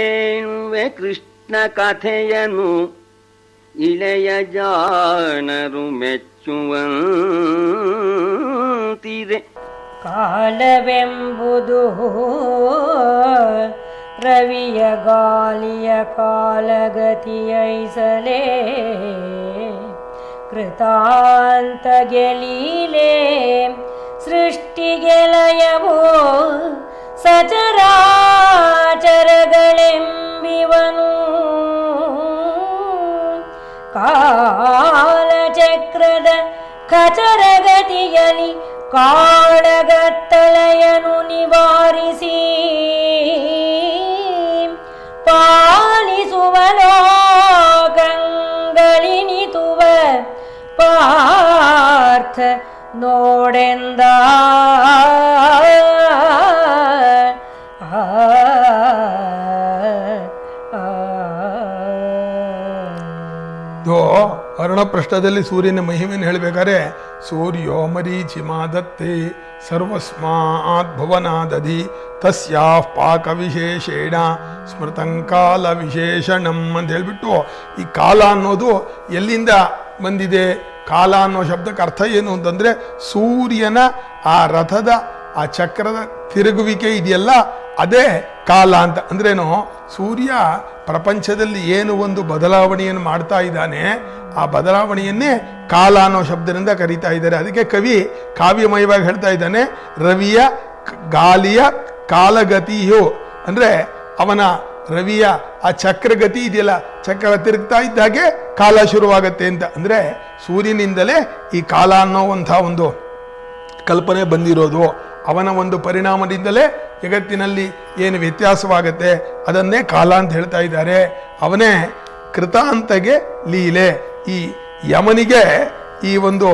ಹೇಳುವೆ ಕೃಷ್ಣ ಕಥೆಯನು ಇಳೆಯ ಜಾನರು ಮೆಚ್ಚುವಂತಿದೆ. ಕಾಲವೆಂಬುದು ರವಿಯ ಗಾಲಿಯ ಕಾಲಗತಿಯೈಸಲೇ. ಕೃತಾಂತ ಗೆಲೀಲೆ ಸೃಷ್ಟಿಗೆಲಯವು ಸಚರಾಚರಗಳೆಂಬಿವನು. ಕಾಲಚಕ್ರದ ಖಚರಗತಿಯಲಿ ಕಾಳಗತ್ತಲೆಯನು ನಿವಾರಿಸಿ. ಪಾಲಿಸುವ ಲೋಕಂಗಳಿನಿತುವ ಪಾರ್ಥ ನೋಡೆಂದ. ಇದು ಅರುಣ ಪೃಷ್ಠದಲ್ಲಿ ಸೂರ್ಯನ ಮಹಿಮೆಯನ್ನು ಹೇಳಬೇಕಾದ್ರೆ, ಸೂರ್ಯೋ ಮರೀಚಿ ಮಾದತ್ತೆ ಸರ್ವಸ್ಮಾತ್ ಭುವನಾದಧಿ ತಸ್ಯಾ ಪಾಕ ವಿಶೇಷೇಣ ಸ್ಮೃತಂಕಾಲ ವಿಶೇಷಣಂ ಅಂತ ಹೇಳಿಬಿಟ್ಟು, ಈ ಕಾಲ ಅನ್ನೋದು ಎಲ್ಲಿಂದ ಬಂದಿದೆ? ಕಾಲ ಅನ್ನೋ ಶಬ್ದಕ್ಕೆ ಅರ್ಥ ಏನು ಅಂತಂದರೆ, ಸೂರ್ಯನ ಆ ರಥದ, ಆ ಚಕ್ರದ ತಿರುಗುವಿಕೆ ಇದೆಯಲ್ಲ ಅದೇ ಕಾಲ ಅಂತ. ಅಂದ್ರೇನು? ಸೂರ್ಯ ಪ್ರಪಂಚದಲ್ಲಿ ಏನು ಒಂದು ಬದಲಾವಣೆಯನ್ನು ಮಾಡ್ತಾ ಇದ್ದಾನೆ, ಆ ಬದಲಾವಣೆಯನ್ನೇ ಕಾಲ ಅನ್ನೋ ಶಬ್ದದಿಂದ ಕರೀತಾ ಇದ್ದಾರೆ. ಅದಕ್ಕೆ ಕವಿ ಕಾವ್ಯಮಯವಾಗಿ ಹೇಳ್ತಾ ಇದ್ದಾನೆ, ರವಿಯ ಗಾಲಿಯ ಕಾಲಗತಿಯು. ಅಂದರೆ ಅವನ ರವಿಯ ಆ ಚಕ್ರಗತಿ ಇದೆಯಲ್ಲ, ಚಕ್ರ ತಿರುಗ್ತಾ ಇದ್ದಾಗೆ ಕಾಲ ಶುರುವಾಗತ್ತೆ ಅಂತ. ಅಂದರೆ ಸೂರ್ಯನಿಂದಲೇ ಈ ಕಾಲ ಅನ್ನೋವಂಥ ಒಂದು ಕಲ್ಪನೆ ಬಂದಿರೋದು. ಅವನ ಒಂದು ಪರಿಣಾಮದಿಂದಲೇ ಜಗತ್ತಿನಲ್ಲಿ ಏನು ವ್ಯತ್ಯಾಸವಾಗುತ್ತೆ ಅದನ್ನೇ ಕಾಲ ಅಂತ ಹೇಳ್ತಾ ಇದ್ದಾರೆ. ಅವನೇ ಕೃತಾಂತಗೆ ಲೀಲೆ. ಈ ಯಮನಿಗೆ ಈ ಒಂದು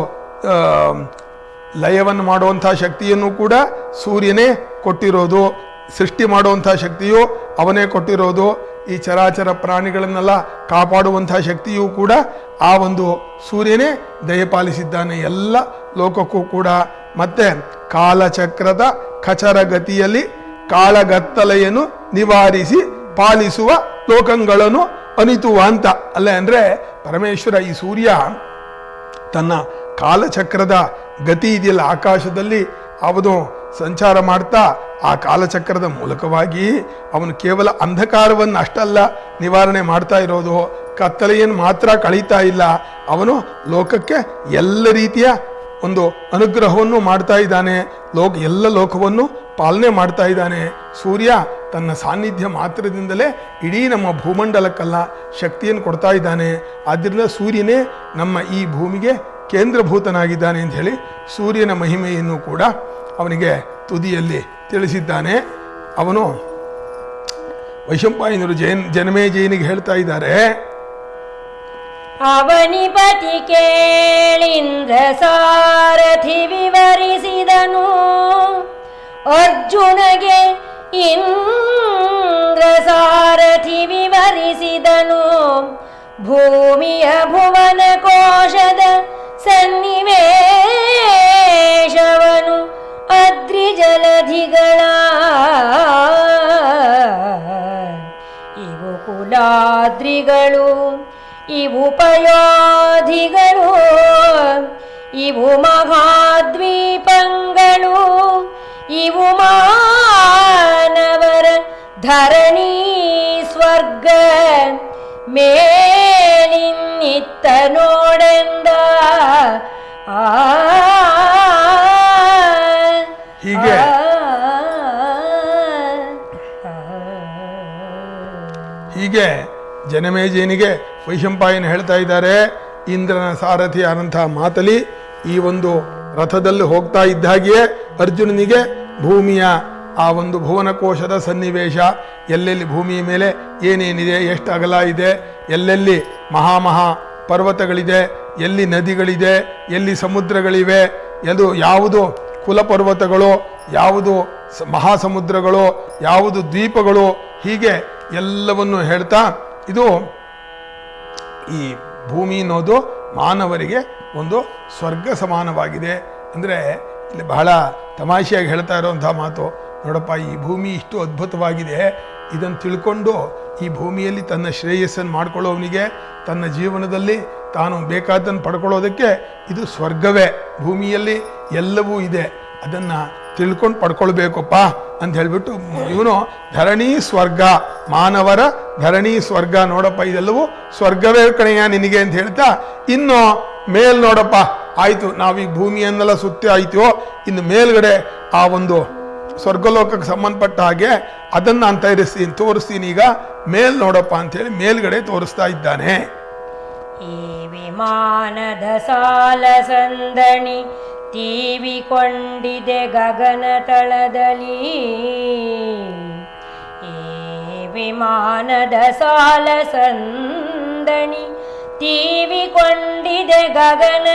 ಲಯವನ್ನು ಮಾಡುವಂಥ ಶಕ್ತಿಯನ್ನು ಕೂಡ ಸೂರ್ಯನೇ ಕೊಟ್ಟಿರೋದು. ಸೃಷ್ಟಿ ಮಾಡುವಂಥ ಶಕ್ತಿಯು ಅವನೇ ಕೊಟ್ಟಿರೋದು. ಈ ಚರಾಚರ ಪ್ರಾಣಿಗಳನ್ನೆಲ್ಲ ಕಾಪಾಡುವಂಥ ಶಕ್ತಿಯೂ ಕೂಡ ಆ ಒಂದು ಸೂರ್ಯನೇ ದಯಪಾಲಿಸಿದ್ದಾನೆ. ಎಲ್ಲ ಲೋಕಕ್ಕೂ ಕೂಡ ಮತ್ತೆ ಕಾಲಚಕ್ರದ ಖಚರ ಗತಿಯಲ್ಲಿ ಕಾಳಗತ್ತಲೆಯನ್ನು ನಿವಾರಿಸಿ ಪಾಲಿಸುವ ಲೋಕಗಳನ್ನು ಅನಿತುವ ಅಂತ ಅಲ್ಲ ಅಂದ್ರೆ ಪರಮೇಶ್ವರ ಈ ಸೂರ್ಯ ತನ್ನ ಕಾಲಚಕ್ರದ ಗತಿ ಇದೆಯಲ್ಲ, ಆಕಾಶದಲ್ಲಿ ಅವನು ಸಂಚಾರ ಮಾಡ್ತಾ ಆ ಕಾಲಚಕ್ರದ ಮೂಲಕವಾಗಿ ಅವನು ಕೇವಲ ಅಂಧಕಾರವನ್ನು ಅಷ್ಟಲ್ಲ ನಿವಾರಣೆ ಮಾಡ್ತಾ ಇರೋದು. ಕತ್ತಲೆಯನ್ನು ಮಾತ್ರ ಕಳೀತಾ ಇಲ್ಲ. ಅವನು ಲೋಕಕ್ಕೆ ಎಲ್ಲ ರೀತಿಯ ಒಂದು ಅನುಗ್ರಹವನ್ನು ಮಾಡ್ತಾ ಇದ್ದಾನೆ. ಲೋಕ, ಎಲ್ಲ ಲೋಕವನ್ನು ಪಾಲನೆ ಮಾಡ್ತಾ ಇದ್ದಾನೆ. ಸೂರ್ಯ ತನ್ನ ಸಾನ್ನಿಧ್ಯ ಮಾತ್ರದಿಂದಲೇ ಇಡೀ ನಮ್ಮ ಭೂಮಂಡಲಕ್ಕೆಲ್ಲ ಶಕ್ತಿಯನ್ನು ಕೊಡ್ತಾ ಇದ್ದಾನೆ. ಆದ್ದರಿಂದ ಸೂರ್ಯನೇ ನಮ್ಮ ಈ ಭೂಮಿಗೆ ಕೇಂದ್ರಭೂತನಾಗಿದ್ದಾನೆ ಅಂತ ಹೇಳಿ ಸೂರ್ಯನ ಮಹಿಮೆಯನ್ನು ಕೂಡ ಅವನಿಗೆ ತುದಿಯಲ್ಲಿ ತಿಳಿಸಿದ್ದಾನೆ. ಅವನು ವೈಶಂಪಾಯನರು ಜೈನ್ ಜನಮೇ ಜೈನಿಗೆ ಹೇಳ್ತಾ ಇದ್ದಾರೆ ಅವನಿಪತಿ ಕೇಳಿಂದ್ರ ಸಾರಥಿ ವಿವರಿಸಿದನು. ಅರ್ಜುನಗೆ ಇಂದ್ರ ಸಾರಥಿ ವಿವರಿಸಿದನು. ಭೂಮಿಯ ಭುವನ ಕೋಶದ ಸನ್ನಿವೇಶವನು ಅದ್ರಿ ಜಲಧಿಗಳ ಇವು ಕುಲಾದ್ರಿಗಳು. ಇವು ಪಯೋಧಿಗಳು ಇವು ಮಹಾದ್ವೀಪಗಳು. ಇವು ಮಾನವರ ಧರಣಿ ಸ್ವರ್ಗ. ಮೇಲಿನ್ನಿತ್ತ ನೋಡೆಂದ ಆ ಹೀಗೆ. ಹೀಗೆ ಜನಮೇಜಯನಿಗೆ ವೈಶಂಪಾಯನ ಹೇಳ್ತಾ ಇದ್ದಾರೆ, ಇಂದ್ರನ ಸಾರಥಿ ಆದಂತಹ ಮಾತಲಿ, ಈ ಒಂದು ರಥದಲ್ಲಿ ಹೋಗ್ತಾ ಇದ್ದಾಗಿಯೇ ಅರ್ಜುನನಿಗೆ ಭೂಮಿಯ ಆ ಒಂದು ಭುವನಕೋಶದ ಸನ್ನಿವೇಶ, ಎಲ್ಲೆಲ್ಲಿ ಭೂಮಿಯ ಮೇಲೆ ಏನೇನಿದೆ ಎಷ್ಟು ಅಗಲ ಇದೆ, ಎಲ್ಲೆಲ್ಲಿ ಮಹಾಮಹಾ ಪರ್ವತಗಳಿದೆ, ಎಲ್ಲಿ ನದಿಗಳಿದೆ, ಎಲ್ಲಿ ಸಮುದ್ರಗಳಿವೆ, ಅದು ಯಾವುದು ಕುಲಪರ್ವತಗಳು, ಯಾವುದು ಮಹಾಸಮುದ್ರಗಳು, ಯಾವುದು ದ್ವೀಪಗಳು, ಹೀಗೆ ಎಲ್ಲವನ್ನು ಹೇಳ್ತಾ ಇದು ಈ ಭೂಮಿ ಅನ್ನೋದು ಮಾನವರಿಗೆ ಒಂದು ಸ್ವರ್ಗ ಸಮಾನವಾಗಿದೆ. ಅಂದರೆ ಇಲ್ಲಿ ಬಹಳ ತಮಾಷೆಯಾಗಿ ಹೇಳ್ತಾ ಇರೋವಂಥ ಮಾತು, ನೋಡಪ್ಪ, ಈ ಭೂಮಿ ಇಷ್ಟು ಅದ್ಭುತವಾಗಿದೆ. ಇದನ್ನು ತಿಳ್ಕೊಂಡು ಈ ಭೂಮಿಯಲ್ಲಿ ತನ್ನ ಶ್ರೇಯಸ್ಸನ್ನು ಮಾಡ್ಕೊಳ್ಳೋವನಿಗೆ, ತನ್ನ ಜೀವನದಲ್ಲಿ ತಾನು ಬೇಕಾದ್ದನ್ನು ಪಡ್ಕೊಳ್ಳೋದಕ್ಕೆ ಇದು ಸ್ವರ್ಗವೇ. ಭೂಮಿಯಲ್ಲಿ ಎಲ್ಲವೂ ಇದೆ. ಅದನ್ನು ತಿಳ್ಕೊಂಡು ಪಡ್ಕೊಳ್ಬೇಕಪ್ಪ ಅಂತ ಹೇಳ್ಬಿಟ್ಟು ಇವನು ಧರಣಿ ಸ್ವರ್ಗ, ಮಾನವರ ಧರಣಿ ಸ್ವರ್ಗ ನೋಡಪ್ಪ, ಇದೆಲ್ಲವೂ ಸ್ವರ್ಗವೇ ಕಣೆಯ ನಿನಗೆ ಅಂತ ಹೇಳ್ತಾ, ಇನ್ನು ಮೇಲ್ ನೋಡಪ್ಪ, ಆಯ್ತು ಈ ಭೂಮಿಯನ್ನೆಲ್ಲ ಸುತ್ತಿ ಆಯ್ತು, ಇನ್ನು ಮೇಲ್ಗಡೆ ಆ ಒಂದು ಸ್ವರ್ಗಲೋಕಕ್ಕೆ ಸಂಬಂಧಪಟ್ಟ ಹಾಗೆ ಅದನ್ನು ನಾನು ತಯಾರಿಸ್ತೀನಿ, ತೋರಿಸ್ತೀನಿ ಈಗ, ಮೇಲ್ ನೋಡಪ್ಪ ಅಂತೇಳಿ ಮೇಲ್ಗಡೆ ತೋರಿಸ್ತಾ ಇದ್ದಾನೆ. ಈ ವಿಮಾನದ ಸಾಲ ಸಂದಣಿ ತೀವಿಕೊಂಡಿದೆ ಗಗನ ತಳದಲ್ಲಿ ಈ ವಿಮಾನದ ಸಾಲ ಸಂದಣಿ ತೀವಿಕೊಂಡಿದೆ ಗಗನ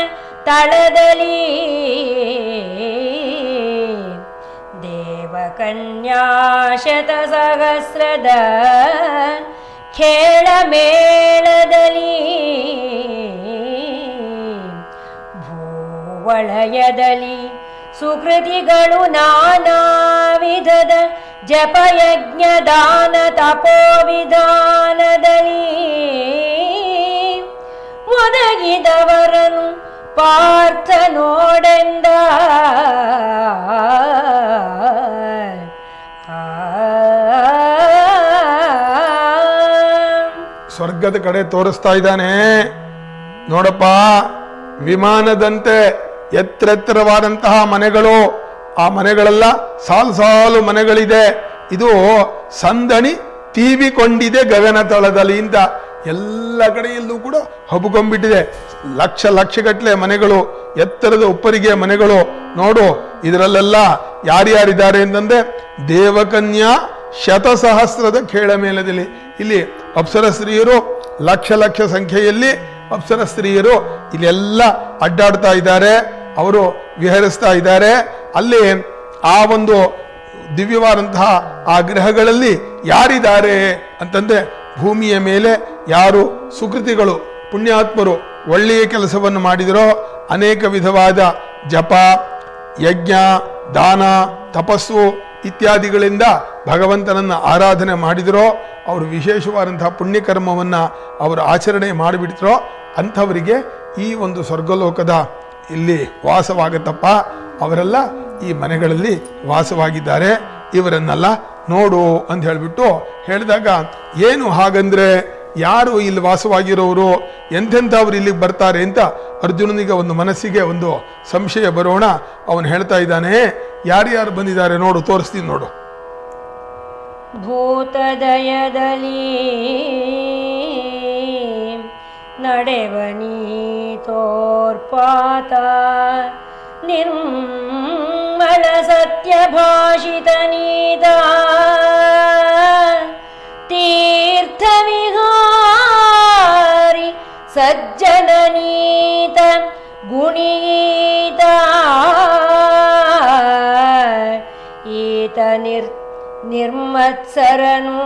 ತಳದಲ್ಲಿ ದೇವಕನ್ಯಾ ಶತಸಹಸ್ರದ ಖೇಳ ಭೂವಳಯದಲ್ಲಿ ಸುಕೃತಿಗಳು ನಾನಾ ವಿಧದ ಜಪಯಜ್ಞ ದಾನ ತಪೋ ವಿಧಾನದಲ್ಲಿ ಒದಗಿದವರನು ಪಾರ್ಥ ನೋಡೆಂದ. ಸ್ವರ್ಗದ ಕಡೆ ತೋರಿಸ್ತಾ ಇದ್ದಾನೆ. ನೋಡಪ್ಪ, ವಿಮಾನದಂತೆ ಎತ್ತೆತ್ತರವಾದಂತಹ ಮನೆಗಳು, ಆ ಮನೆಗಳೆಲ್ಲ ಸಾಲು ಸಾಲು ಮನೆಗಳಿದೆ. ಇದು ಸಂದಣಿ ತೀವಿಕೊಂಡಿದೆ ಗಗನ ತಳದಲ್ಲಿ ಅಂತ. ಎಲ್ಲ ಕಡೆಯಲ್ಲೂ ಕೂಡ ಹಬ್ಬಿಕೊಂಡ್ಬಿಟ್ಟಿದೆ ಲಕ್ಷ ಲಕ್ಷಗಟ್ಟಲೆ ಮನೆಗಳು, ಎತ್ತರದ ಉಪ್ಪರಿಗೆ ಮನೆಗಳು. ನೋಡು, ಇದರಲ್ಲೆಲ್ಲ ಯಾರ್ಯಾರಿದ್ದಾರೆ ಅಂತಂದ್ರೆ ದೇವಕನ್ಯಾ ಶತಸಹಸ್ರದ ಖೇಳ ಮೇಲದಲ್ಲಿ. ಇಲ್ಲಿ ಅಪ್ಸರ ಸ್ತ್ರೀಯರು ಲಕ್ಷ ಲಕ್ಷ ಸಂಖ್ಯೆಯಲ್ಲಿ ಅಪ್ಸರ ಸ್ತ್ರೀಯರು ಇಲ್ಲೆಲ್ಲ ಅಡ್ಡಾಡ್ತಾ ಇದ್ದಾರೆ. ಅವರು ವಿಹರಿಸ್ತಾ ಇದ್ದಾರೆ. ಅಲ್ಲಿ ಆ ಒಂದು ದಿವ್ಯವಾದಂತಹ ಆ ಗ್ರಹಗಳಲ್ಲಿ ಯಾರಿದ್ದಾರೆ ಅಂತಂದ್ರೆ ಭೂಮಿಯ ಮೇಲೆ ಯಾರು ಸುಕೃತಿಗಳು, ಪುಣ್ಯಾತ್ಮರು ಒಳ್ಳೆಯ ಕೆಲಸವನ್ನು ಮಾಡಿದರೋ ಅನೇಕ ವಿಧವಾದ ಜಪ, ಯಜ್ಞ, ದಾನ, ತಪಸ್ಸು ಇತ್ಯಾದಿಗಳಿಂದ ಭಗವಂತನನ್ನು ಆರಾಧನೆ ಮಾಡಿದರೋ, ಅವರು ವಿಶೇಷವಾದಂತಹ ಪುಣ್ಯಕರ್ಮವನ್ನು ಅವರು ಆಚರಣೆ ಮಾಡಿಬಿಡ್ತರೋ ಅಂಥವರಿಗೆ ಈ ಒಂದು ಸ್ವರ್ಗಲೋಕದ ಇಲ್ಲಿ ವಾಸವಾಗತ್ತಪ್ಪ. ಅವರೆಲ್ಲ ಈ ಮನೆಗಳಲ್ಲಿ ವಾಸವಾಗಿದ್ದಾರೆ. ಇವರನ್ನೆಲ್ಲ ನೋಡು ಅಂತ ಹೇಳಿಬಿಟ್ಟು ಹೇಳಿದಾಗ, ಏನು ಹಾಗಂದ್ರೆ ಯಾರು ಇಲ್ಲಿ ವಾಸವಾಗಿರೋರು? ಎಂಥೆಂಥವ್ರು ಇಲ್ಲಿಗೆ ಬರ್ತಾರೆ ಅಂತ ಅರ್ಜುನನಿಗೆ ಒಂದು ಮನಸ್ಸಿಗೆ ಒಂದು ಸಂಶಯ ಬರೋಣ. ಅವನು ಹೇಳ್ತಾ ಇದ್ದಾನೆ, ಯಾರ್ಯಾರು ಬಂದಿದ್ದಾರೆ ನೋಡು, ತೋರಿಸ್ತೀನಿ ನೋಡು. ಭೂತದಯದಲ್ಲಿ नडेवनीतोर्पात निर्मलसत्यभाषितनीता। तीर्थविहारि सज्जननीत गुणीता। एत निर् निर्मत्सरनु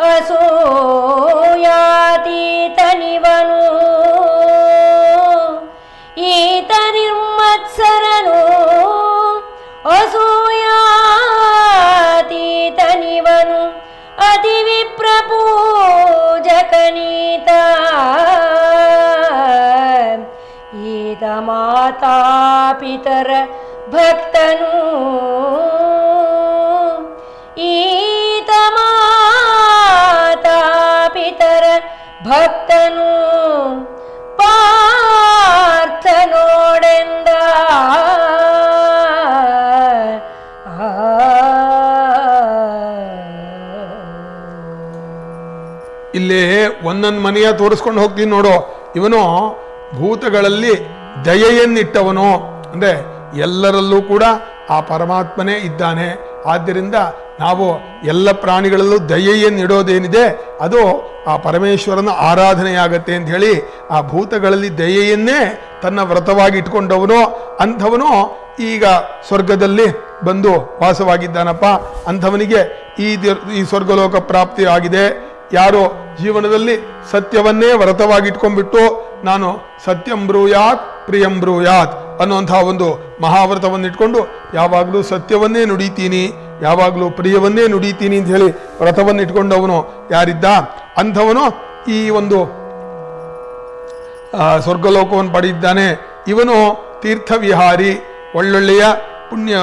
ವಿಹಾರಿ ಸಜ್ಜನ ನೀತ ಗುಣೀತ ಈತ ನಿರ್ ನಿರ್ಮತ್ಸರನು ಅಸೂಯಾತೀತನಿವನು ಈತ ನಿರ್ಮತ್ಸರನು ಅಸೂಯಾತೀತನಿವನು ಅತಿ ವಿಪ್ರಪೂಜಕನೀತ ಈತ ಮಾತಾಪಿತರ ಭಕ್ತನು ಭಕ್ತನು ಪಾರ್ಥ ನೋಡೆಂದ ಇಲ್ಲಿ ಒಂದೊಂದು ಮನೆಯ ತೋರಿಸ್ಕೊಂಡು ಹೋಗ್ತೀನಿ ನೋಡು. ಇವನು ಭೂತಗಳಲ್ಲಿ ದಯೆಯನ್ನಿಟ್ಟವನು. ಅಂದ್ರೆ ಎಲ್ಲರಲ್ಲೂ ಕೂಡ ಆ ಪರಮಾತ್ಮನೇ ಇದ್ದಾನೆ. ಆದ್ದರಿಂದ ನಾವು ಎಲ್ಲ ಪ್ರಾಣಿಗಳಲ್ಲೂ ದಯೆಯನ್ನಿಡೋದೇನಿದೆ ಅದು ಆ ಪರಮೇಶ್ವರನ ಆರಾಧನೆಯಾಗತ್ತೆ ಅಂತ ಹೇಳಿ ಆ ಭೂತಗಳಲ್ಲಿ ದಯೆಯನ್ನೇ ತನ್ನ ವ್ರತವಾಗಿ ಇಟ್ಕೊಂಡವನು. ಅಂಥವನು ಈಗ ಸ್ವರ್ಗದಲ್ಲಿ ಬಂದು ವಾಸವಾಗಿದ್ದಾನಪ್ಪ. ಅಂಥವನಿಗೆ ಈ ಈ ಸ್ವರ್ಗಲೋಕ ಪ್ರಾಪ್ತಿ ಆಗಿದೆ. ಯಾರು ಜೀವನದಲ್ಲಿ ಸತ್ಯವನ್ನೇ ವ್ರತವಾಗಿ ಇಟ್ಕೊಂಡ್ಬಿಟ್ಟು ನಾನು ಸತ್ಯಂ ಬ್ರೂಯಾತ್, ಪ್ರಿಯಂ ಬ್ರೂಯಾತ್. ಅನ್ನುವಂಥ ಒಂದು ಮಹಾವ್ರತವನ್ನು ಇಟ್ಕೊಂಡು ಯಾವಾಗಲೂ ಸತ್ಯವನ್ನೇ ನುಡಿತೀನಿ, ಯಾವಾಗಲೂ ಪ್ರಿಯವನ್ನೇ ನುಡಿತೀನಿ ಅಂತ ಹೇಳಿ ವ್ರತವನ್ನು ಇಟ್ಕೊಂಡವನು ಯಾರಿದ್ದ? ಅಂಥವನು ಈ ಒಂದು ಸ್ವರ್ಗಲೋಕವನ್ನು ಪಡೆದಿದ್ದಾನೆ. ಇವನು ತೀರ್ಥವಿಹಾರಿ, ಒಳ್ಳೊಳ್ಳೆಯ ಪುಣ್ಯ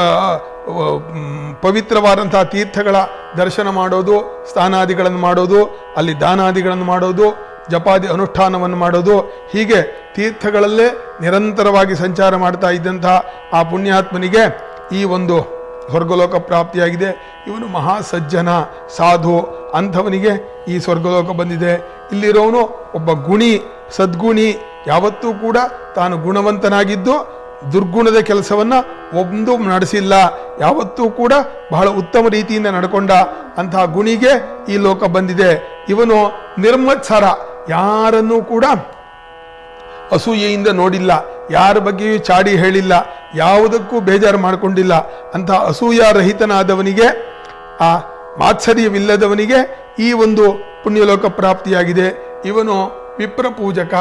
ಪವಿತ್ರವಾದಂತಹ ತೀರ್ಥಗಳ ದರ್ಶನ ಮಾಡೋದು ಸ್ಥಾನಾದಿಗಳನ್ನು ಮಾಡೋದು, ಅಲ್ಲಿ ದಾನಾದಿಗಳನ್ನು ಮಾಡೋದು ಜಪಾದಿ ಅನುಷ್ಠಾನವನ್ನು ಮಾಡೋದು ಹೀಗೆ ತೀರ್ಥಗಳಲ್ಲೇ ನಿರಂತರವಾಗಿ ಸಂಚಾರ ಮಾಡ್ತಾ ಇದ್ದಂತಹ ಆ ಪುಣ್ಯಾತ್ಮನಿಗೆ ಈ ಒಂದು ಸ್ವರ್ಗಲೋಕ ಪ್ರಾಪ್ತಿಯಾಗಿದೆ. ಇವನು ಮಹಾ ಸಜ್ಜನ ಸಾಧು ಅಂಥವನಿಗೆ ಈ ಸ್ವರ್ಗಲೋಕ ಬಂದಿದೆ. ಇಲ್ಲಿರೋನು ಒಬ್ಬ ಗುಣಿ, ಸದ್ಗುಣಿ, ಯಾವತ್ತೂ ಕೂಡ ತಾನು ಗುಣವಂತನಾಗಿದ್ದು ದುರ್ಗುಣದ ಕೆಲಸವನ್ನು ಒಂದು ನಡೆಸಿಲ್ಲ. ಯಾವತ್ತೂ ಕೂಡ ಬಹಳ ಉತ್ತಮ ರೀತಿಯಿಂದ ನಡ್ಕೊಂಡ ಅಂತಹ ಗುಣಿಗೆ ಈ ಲೋಕ ಬಂದಿದೆ. ಇವನು ನಿರ್ಮತ್ಸರ ಯಾರನ್ನೂ ಕೂಡ ಅಸೂಯೆಯಿಂದ ನೋಡಿಲ್ಲ, ಯಾರ ಬಗ್ಗೆಯೂ ಚಾಡಿ ಹೇಳಿಲ್ಲ, ಯಾವುದಕ್ಕೂ ಬೇಜಾರು ಮಾಡಿಕೊಂಡಿಲ್ಲ. ಅಂತ ಅಸೂಯಾರಹಿತನಾದವನಿಗೆ, ಆ ಮಾತ್ಸರ್ಯವಿಲ್ಲದವನಿಗೆ ಈ ಒಂದು ಪುಣ್ಯಲೋಕ ಪ್ರಾಪ್ತಿಯಾಗಿದೆ. ಇವನು ವಿಪ್ರ ಪೂಜಕ,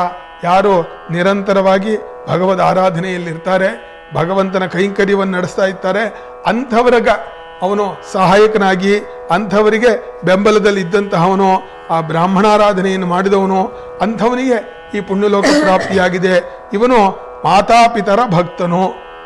ಯಾರು ನಿರಂತರವಾಗಿ ಭಗವದ್ ಆರಾಧನೆಯಲ್ಲಿರ್ತಾರೆ, ಭಗವಂತನ ಕೈಂಕರ್ಯವನ್ನು ನಡೆಸ್ತಾ ಇರ್ತಾರೆ ಅಂಥವರಗ ಅವನು ಸಹಾಯಕನಾಗಿ ಅಂಥವರಿಗೆ ಬೆಂಬಲದಲ್ಲಿ ಇದ್ದಂತಹವನು ಆ ಬ್ರಾಹ್ಮಣಾರಾಧನೆಯನ್ನು ಮಾಡಿದವನು ಅಂಥವನಿಗೆ ಈ ಪುಣ್ಯಲೋಕ ಪ್ರಾಪ್ತಿಯಾಗಿದೆ. ಇವನು ಮಾತಾಪಿತರ ಭಕ್ತನು.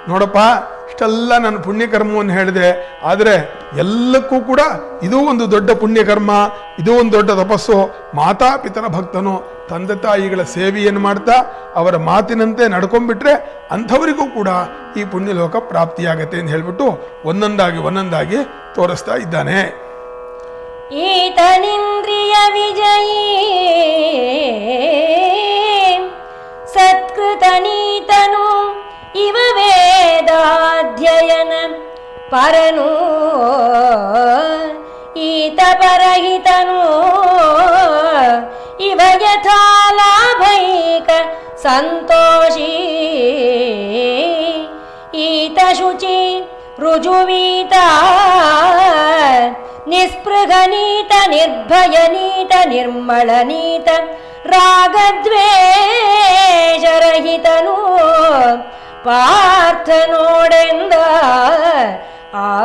ನೋಡಪ್ಪ ಇಷ್ಟೆಲ್ಲ ನನ್ನ ಪುಣ್ಯಕರ್ಮವನ್ನು ಹೇಳಿದೆ. ಆದರೆ ಎಲ್ಲಕ್ಕೂ ಕೂಡ ಇದು ಒಂದು ದೊಡ್ಡ ಪುಣ್ಯಕರ್ಮ, ಇದೂ ಒಂದು ದೊಡ್ಡ ತಪಸ್ಸು. ಮಾತಾಪಿತರ ಭಕ್ತನು ತಂದೆ ತಾಯಿಗಳ ಸೇವೆಯನ್ನು ಮಾಡ್ತಾ ಅವರ ಮಾತಿನಂತೆ ನಡ್ಕೊಂಡ್ಬಿಟ್ರೆ ಅಂಥವರಿಗೂ ಕೂಡ ಈ ಪುಣ್ಯಲೋಕ ಪ್ರಾಪ್ತಿಯಾಗತ್ತೆ ಅಂತ ಹೇಳಿಬಿಟ್ಟು ಒಂದೊಂದಾಗಿ ಒಂದೊಂದಾಗಿ ತೋರಿಸ್ತಾ ಇದ್ದಾನೆ. ಈತನಿಂದ್ರಿಯ ವಿಜಯೀ ಸತ್ಕೃತನೀತನು ಇವ ವೇದಾಧ್ಯಯನ ಪರನು ಈತ ಪರಹಿತನು ಇವ ಯಥಾ ಲಾಭೈಕ ಸಂತೋಷಿ ಈತ ಶುಚಿ ರುಜುವೀತ ನಿಸ್ಪೃಹನೀತ ನಿರ್ಭಯನೀತ ನಿರ್ಮಳನೀತ ರಾಗದ್ವೇಷರಹಿತನು ಪಾರ್ಥ ನೋಡೆಂದ ಆ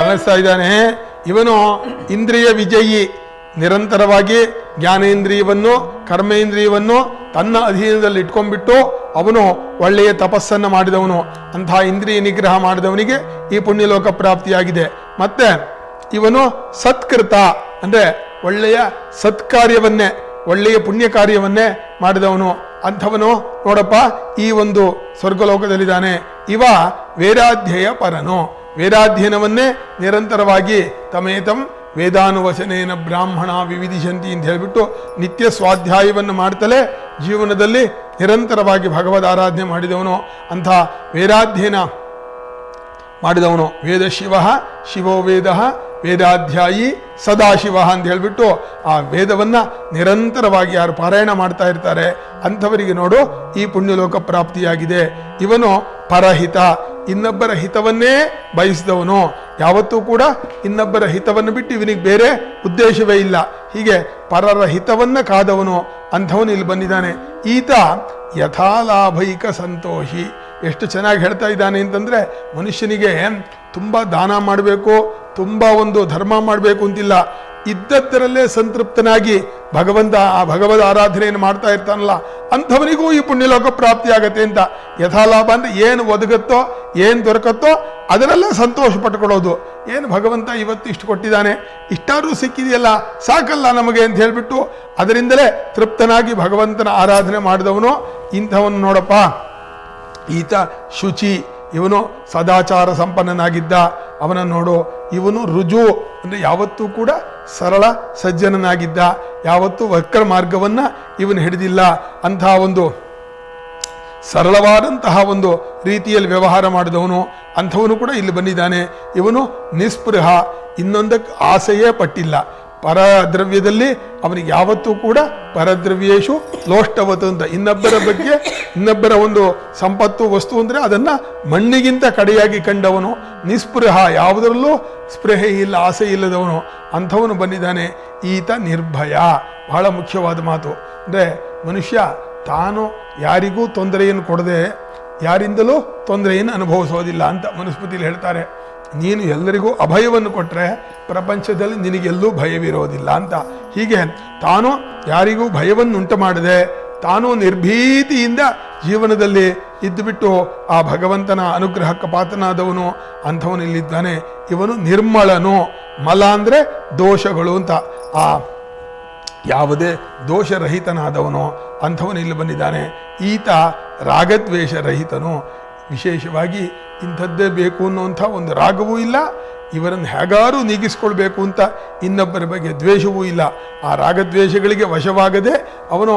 ವರ್ಣಿಸ್ತಾ ಇದ್ದಾನೆ. ಇವನು ಇಂದ್ರಿಯ ವಿಜಯಿ. ನಿರಂತರವಾಗಿ ಜ್ಞಾನೇಂದ್ರಿಯವನ್ನು, ಕರ್ಮೇಂದ್ರಿಯವನ್ನು ತನ್ನ ಅಧೀನದಲ್ಲಿ ಇಟ್ಕೊಂಡ್ಬಿಟ್ಟು ಅವನು ಒಳ್ಳೆಯ ತಪಸ್ಸನ್ನು ಮಾಡಿದವನು. ಅಂತಹ ಇಂದ್ರಿಯ ನಿಗ್ರಹ ಮಾಡಿದವನಿಗೆ ಈ ಪುಣ್ಯಲೋಕ ಪ್ರಾಪ್ತಿಯಾಗಿದೆ. ಮತ್ತೆ ಇವನು ಸತ್ಕೃತ, ಅಂದ್ರೆ ಒಳ್ಳೆಯ ಸತ್ಕಾರ್ಯವನ್ನೇ, ಒಳ್ಳೆಯ ಪುಣ್ಯ ಕಾರ್ಯವನ್ನೇ ಮಾಡಿದವನು. ಅಂಥವನು ನೋಡಪ್ಪ, ಈ ಒಂದು ಸ್ವರ್ಗಲೋಕದಲ್ಲಿದ್ದಾನೆ. ಇವ ವೇದಾಧ್ಯಯ ಪರನು. ವೇದಾಧ್ಯಯನವನ್ನೇ ನಿರಂತರವಾಗಿ ತಮೇತಂ ವೇದಾನುವಚನೇನ ಬ್ರಾಹ್ಮಣ ವಿವಿಧಿಶಂತಿ ಅಂತ ಹೇಳಿಬಿಟ್ಟು ನಿತ್ಯ ಸ್ವಾಧ್ಯಾಯವನ್ನು ಮಾಡ್ತಲೇ ಜೀವನದಲ್ಲಿ ನಿರಂತರವಾಗಿ ಭಗವದ್ ಆರಾಧನೆ ಮಾಡಿದವನು. ಅಂಥ ವೇದಾಧ್ಯಯನ ಮಾಡಿದವನು. ವೇದ ಶಿವ ಶಿವೋ ವೇದ ವೇದಾಧ್ಯಾಯಿ ಸದಾಶಿವ ಅಂತ ಹೇಳ್ಬಿಟ್ಟು ಆ ವೇದವನ್ನ ನಿರಂತರವಾಗಿ ಯಾರು ಪಾರಾಯಣ ಮಾಡ್ತಾ ಇರ್ತಾರೆ. ಅಂಥವರಿಗೆ ನೋಡು, ಈ ಪುಣ್ಯಲೋಕ ಪ್ರಾಪ್ತಿಯಾಗಿದೆ. ಇವನು ಪರಹಿತ. ಇನ್ನೊಬ್ಬರ ಹಿತವನ್ನೇ ಬಯಸಿದವನು. ಯಾವತ್ತೂ ಕೂಡ ಇನ್ನೊಬ್ಬರ ಹಿತವನ್ನು ಬಿಟ್ಟು ಇವನಿಗೆ ಬೇರೆ ಉದ್ದೇಶವೇ ಇಲ್ಲ. ಹೀಗೆ ಪರರ ಹಿತವನ್ನ ಕಾದವನು ಅಂಥವನು ಇಲ್ಲಿ ಬಂದಿದ್ದಾನೆ. ಈತ ಯಥಾಲಾಭೈಕ ಸಂತೋಷಿ. ಎಷ್ಟು ಚೆನ್ನಾಗಿ ಹೇಳ್ತಾ ಇದ್ದಾನೆ ಅಂತಂದರೆ, ಮನುಷ್ಯನಿಗೆ ತುಂಬ ದಾನ ಮಾಡಬೇಕು, ತುಂಬ ಒಂದು ಧರ್ಮ ಮಾಡಬೇಕು ಅಂತಿಲ್ಲ. ಇದ್ದದ್ದರಲ್ಲೇ ಸಂತೃಪ್ತನಾಗಿ ಭಗವಂತ ಆ ಭಗವದ ಆರಾಧನೆಯನ್ನು ಮಾಡ್ತಾ ಇರ್ತಾನಲ್ಲ, ಅಂಥವನಿಗೂ ಈ ಪುಣ್ಯಲೋಕ ಪ್ರಾಪ್ತಿಯಾಗತ್ತೆ ಅಂತ. ಯಥಾಲಾಭ ಅಂದರೆ ಏನು ಒದಗುತ್ತೋ, ಏನು ದೊರಕತ್ತೋ, ಅದರಲ್ಲೇ ಸಂತೋಷ ಪಟ್ಕೊಳ್ಳೋದು ಏನು ಭಗವಂತ ಇವತ್ತು ಇಷ್ಟು ಕೊಟ್ಟಿದ್ದಾನೆ? ಇಷ್ಟಾದರೂ ಸಿಕ್ಕಿದೆಯಲ್ಲ, ಸಾಕಲ್ಲ ನಮಗೆ ಅಂತ ಹೇಳಿಬಿಟ್ಟು, ಅದರಿಂದಲೇ ತೃಪ್ತನಾಗಿ ಭಗವಂತನ ಆರಾಧನೆ ಮಾಡಿದವನು ಇಂಥವನು ನೋಡಪ್ಪ. ಈತ ಶುಚಿ. ಇವನು ಸದಾಚಾರ ಸಂಪನ್ನನಾಗಿದ್ದ. ಅವನ ನೋಡು, ಇವನು ರುಜು. ಅಂದರೆ ಯಾವತ್ತೂ ಕೂಡ ಸರಳ ಸಜ್ಜನನಾಗಿದ್ದ. ಯಾವತ್ತೂ ವಕ್ರ ಮಾರ್ಗವನ್ನು ಇವನು ಹಿಡಿದಿಲ್ಲ. ಅಂತಹ ಒಂದು ಸರಳವಾದಂತಹ ಒಂದು ರೀತಿಯಲ್ಲಿ ವ್ಯವಹಾರ ಮಾಡಿದವನು. ಅಂಥವನು ಕೂಡ ಇಲ್ಲಿ ಬಂದಿದ್ದಾನೆ. ಇವನು ನಿಸ್ಪೃಹ. ಇನ್ನೊಂದಕ್ಕೆ ಆಸೆಯೇ ಪಟ್ಟಿಲ್ಲ. ಪರದ್ರವ್ಯದಲ್ಲಿ ಅವನಿಗೆ ಯಾವತ್ತೂ ಕೂಡ ಪರದ್ರವ್ಯೇಶು ಲೋಷ್ಟವತು ಅಂತ. ಇನ್ನೊಬ್ಬರ ಬಗ್ಗೆ ಇನ್ನೊಬ್ಬರ ಒಂದು ಸಂಪತ್ತು ವಸ್ತು ಅಂದರೆ ಅದನ್ನು ಮಣ್ಣಿಗಿಂತ ಕಡೆಯಾಗಿ ಕಂಡವನು. ನಿಸ್ಪೃಹ, ಯಾವುದರಲ್ಲೂ ಸ್ಪೃಹೆ ಇಲ್ಲ, ಆಸೆ ಇಲ್ಲದವನು. ಅಂಥವನು ಬಂದಿದ್ದಾನೆ. ಈತ ನಿರ್ಭಯ. ಬಹಳ ಮುಖ್ಯವಾದ ಮಾತು. ಅಂದರೆ ಮನುಷ್ಯ ತಾನು ಯಾರಿಗೂ ತೊಂದರೆಯನ್ನು ಕೊಡದೆ ಯಾರಿಂದಲೂ ತೊಂದರೆಯನ್ನು ಅನುಭವಿಸೋದಿಲ್ಲ ಅಂತ ಮನುಸ್ಮೃತಿಯಲ್ಲಿ ಹೇಳ್ತಾರೆ. ನೀನು ಎಲ್ಲರಿಗೂ ಅಭಯವನ್ನು ಕೊಟ್ಟರೆ ಪ್ರಪಂಚದಲ್ಲಿ ನಿನಗೆಲ್ಲೂ ಭಯವಿರೋದಿಲ್ಲ ಅಂತ. ಹೀಗೆ ತಾನು ಯಾರಿಗೂ ಭಯವನ್ನುಂಟು ಮಾಡದೆ ತಾನು ನಿರ್ಭೀತಿಯಿಂದ ಜೀವನದಲ್ಲಿ ಇದ್ದುಬಿಟ್ಟು ಆ ಭಗವಂತನ ಅನುಗ್ರಹಕ್ಕೆ ಪಾತ್ರನಾದವನು ಅಂಥವನಿಲ್ಲಿದ್ದಾನೆ ಇವನು ನಿರ್ಮಳನು. ಮಲ ಅಂದರೆ ದೋಷಗಳು ಅಂತ. ಆ ಯಾವುದೇ ದೋಷರಹಿತನಾದವನು, ಅಂಥವನು ಇಲ್ಲಿ ಬಂದಿದ್ದಾನೆ. ಈತ ರಾಗದ್ವೇಷ ರಹಿತನು ವಿಶೇಷವಾಗಿ ಇಂಥದ್ದೇ ಬೇಕು ಅನ್ನುವಂಥ ಒಂದು ರಾಗವೂ ಇಲ್ಲ, ಇವರನ್ನು ಹೇಗಾರು ನೀಗಿಸ್ಕೊಳ್ಬೇಕು ಅಂತ ಇನ್ನೊಬ್ಬರ ಬಗ್ಗೆ ದ್ವೇಷವೂ ಇಲ್ಲ. ಆ ರಾಗದ್ವೇಷಗಳಿಗೆ ವಶವಾಗದೆ ಅವನು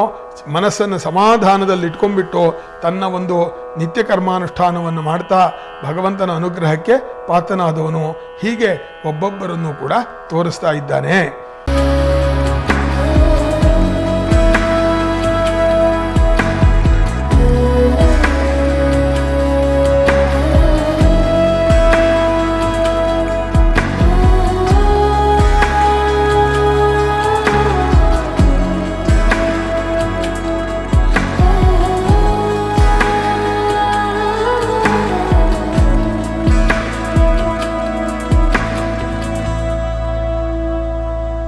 ಮನಸ್ಸನ್ನು ಸಮಾಧಾನದಲ್ಲಿ ಇಟ್ಕೊಂಡ್ಬಿಟ್ಟು ತನ್ನ ಒಂದು ನಿತ್ಯ ಕರ್ಮಾನುಷ್ಠಾನವನ್ನು ಮಾಡ್ತಾ ಭಗವಂತನ ಅನುಗ್ರಹಕ್ಕೆ ಪಾತ್ರನಾದವನು. ಹೀಗೆ ಒಬ್ಬೊಬ್ಬರನ್ನು ಕೂಡ ತೋರಿಸ್ತಾ ಇದ್ದಾನೆ.